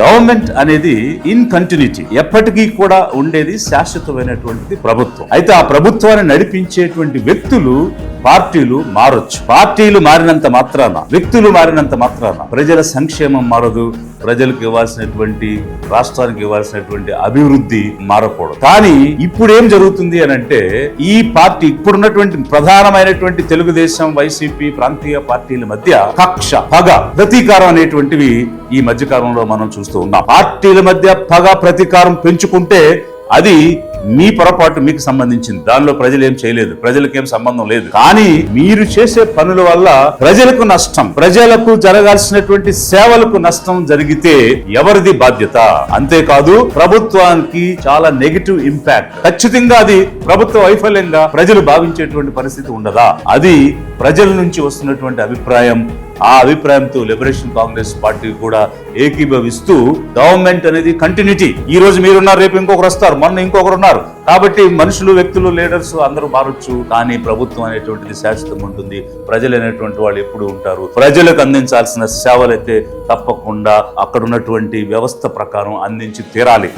Government అనేది in continuity ఎప్పటికీ కూడా ఉండేది శాశ్వతమైనటువంటిది ప్రభుత్వం. అయితే ఆ ప్రభుత్వాన్ని నడిపించేటువంటి వ్యక్తులు పార్టీలు మారొచ్చు. పార్టీలు మారినంత మాత్రాన వ్యక్తులు మారినంత మాత్రాన ప్రజల సంక్షేమం మారదు ప్రజలకు ఇవ్వాల్సినటువంటి రాష్ట్రానికి ఇవ్వాల్సినటువంటి అభివృద్ధి మారకూడదు. కానీ ఇప్పుడు ఏం జరుగుతుంది అని అంటే ఈ పార్టీ ఇప్పుడున్నటువంటి ప్రధానమైనటువంటి తెలుగుదేశం వైసీపీ ప్రాంతీయ పార్టీల మధ్య కక్ష పగ ప్రతీకారం అనేటువంటివి ఈ మధ్యకాలంలో మనం చూస్తూ ఉన్నాం. పార్టీల మధ్య పగ ప్రతీకారం పెంచుకుంటే అది మీ పొరపాటు మీకు సంబంధించింది. దానిలో ప్రజలు ఏం చేయలేదు. ప్రజలకేం సంబంధం లేదు. కానీ మీరు చేసే పనుల వల్ల ప్రజలకు నష్టం ప్రజలకు జరగాల్సినటువంటి సేవలకు నష్టం జరిగితే ఎవరిది బాధ్యత? అంతేకాదు ప్రభుత్వానికి చాలా నెగిటివ్ ఇంపాక్ట్ ఖచ్చితంగా అది ప్రభుత్వ వైఫల్యంగా ప్రజలు భావించేటువంటి పరిస్థితి ఉండదా? అది ప్రజల నుంచి వస్తున్నటువంటి అభిప్రాయం. ఆ అభిప్రాయంతో లిబరేషన్ కాంగ్రెస్ పార్టీ కూడా ఏకీభవిస్తూ గవర్నమెంట్ అనేది కంటిన్యూటీ ఈ రోజు మీరున్నారు రేపు ఇంకొకరు వస్తారు మొన్న ఇంకొకరు ఉన్నారు. కాబట్టి మనుషులు వ్యక్తులు లీడర్స్ అందరూ మారొచ్చు కానీ ప్రభుత్వం అనేటువంటిది శాశ్వతం ఉంటుంది. ప్రజలు అనేటువంటి వాళ్ళు ఎప్పుడు ఉంటారు. ప్రజలకు అందించాల్సిన సేవలైతే తప్పకుండా అక్కడ ఉన్నటువంటి వ్యవస్థ ప్రకారం అందించి తీరాలి.